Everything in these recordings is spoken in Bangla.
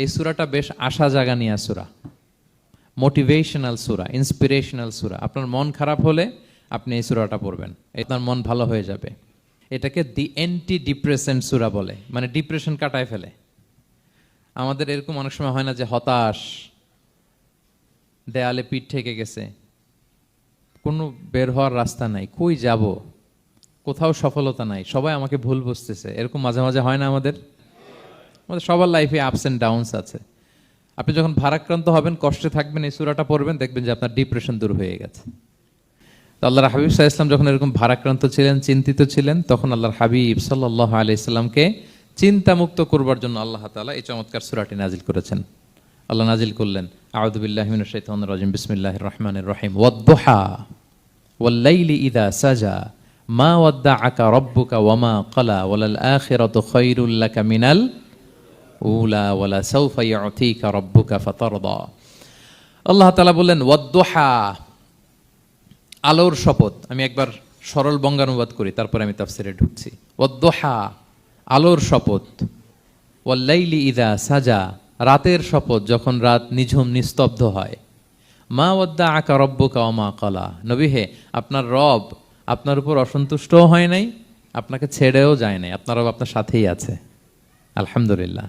এই সুরাটা বেশ আশা জাগানিয়া সুরা। মোটিভেশনাল সুরা ইন্সপিরেশনাল সুরা। আপনার মন খারাপ হলে আপনি এই সুরাটা পড়বেন। আপনার মন ভালো হয়ে যাবে। এটাকে দি অ্যান্টি ডিপ্রেসেন্ট সুরা বলে। মানে ডিপ্রেশন কাটায় ফেলে। আমাদের এরকম অনেক সময় হয় না যে হতাশ, দেয়ালে পিঠ ঠেকে গেছে। কোনো বের হওয়ার রাস্তা নাই। কই যাব? কোথাও সফলতা নাই। সবাই আমাকে ভুল বুঝতেছে। এরকম মাঝে মাঝে হয় না আমাদের? আমাদের সবার লাইফে আপস অ্যান্ড ডাউনস আছে। আপনি যখন ভারাক্রান্ত হবেন, কষ্টে থাকবেন, এই সুরাটা পড়বেন, দেখবেন যে আপনার ডিপ্রেশন দূর হয়ে গেছে। তো আল্লাহর হাবিব সাহা ইসলাম যখন এরকম ভারাক্রান্ত ছিলেন, চিন্তিত ছিলেন, তখন আল্লাহর হাবিব সাল্লাহ আলি ইসলামকে চিন্তামুক্ত করবার জন্য আল্লাহ তালা এই চমৎকার সুরাটি নাজিল করেছেন। আল্লাহ নাজিল করলেন আউদুবিল্লাহমিন শৈতান রাজিম বিসমিল্লাহ রহমানের রহিম ওয়াদ্দোহা ওয়াল্লাইলি ইদা সাজা, মা ওয়াদ্দা আকা রব্বুকা ওয়ামা কলা ওয়ালাল আখিরাতু খৈরুল লাকা মিনাল উলা আল্লাহ তাআলা বললেন, ওয়াদ্দোহা আলোর শপথ। আমি একবার সরল বঙ্গানুবাদ করি, তারপরে আমি তাফসিরে ঢুকছি। ওয়াদ্দোহা আলোর শপথ। ওয়াল্লাইলি ইদা সাজা রাতের শপথ, যখন রাত নিঝুম নিস্তব্ধ হয়। মা ওয়াদ্দা আকা রব্বুকা অমা কলা নবী হে, আপনার রব আপনার উপর অসন্তুষ্টও হয় নাই, আপনাকে ছেড়েও যায় নাই, আপনার রব আপনার সাথেই আছে। আলহামদুলিল্লাহ।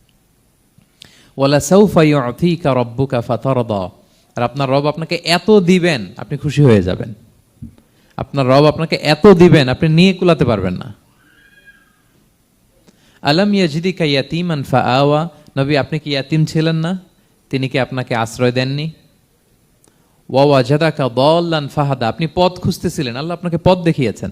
ওয়ালা সৌফা ইউতিকা রব্বুকা ফাতারদা আর আপনার রব আপনাকে এত দিবেন, আপনি খুশি হয়ে যাবেন। আপনার রব আপনাকে এত দিবেন, আপনি নিয়ে কুলাতে পারবেন না। আলম ইয়াজিদিকা ইয়াতিমান ফা আওয়া নবী, আপনি কি ইয়াতিম ছিলেন না? তিনি কি আপনাকে আশ্রয় দেননি? ওয়া জাদাকা দল্লান ফাহাদা আপনি পথ খুঁজতেছিলেন, আল্লাহ আপনাকে পথ দেখিয়েছেন।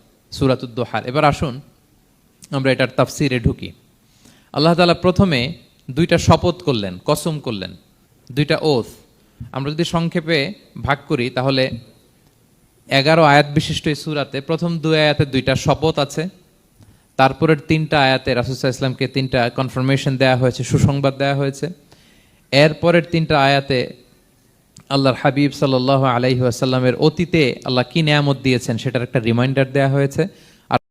সুরাতুদ্দোহার। এবার আসুন, আমরা এটার তাফসিরে ঢুকি। আল্লাহ তালা প্রথমে দুইটা শপথ করলেন, কসম করলেন, দুইটা ওথ আমরা যদি সংক্ষেপে ভাগ করি, তাহলে এগারো আয়াত বিশিষ্ট এই সুরাতে প্রথম দুই আয়াতে দুইটা শপথ আছে, তারপরের তিনটা আয়াতে রাসুসাহ ইসলামকে তিনটা কনফার্মেশন দেওয়া হয়েছে, সুসংবাদ দেওয়া হয়েছে। এরপরের তিনটা আয়াতে আল্লাহর হাবিব সাল্লাহ আলাইহি অতীতে আল্লাহ কি নিয়ামত দিয়েছেন সেটার একটা রিমাইন্ডার দেওয়া হয়েছে।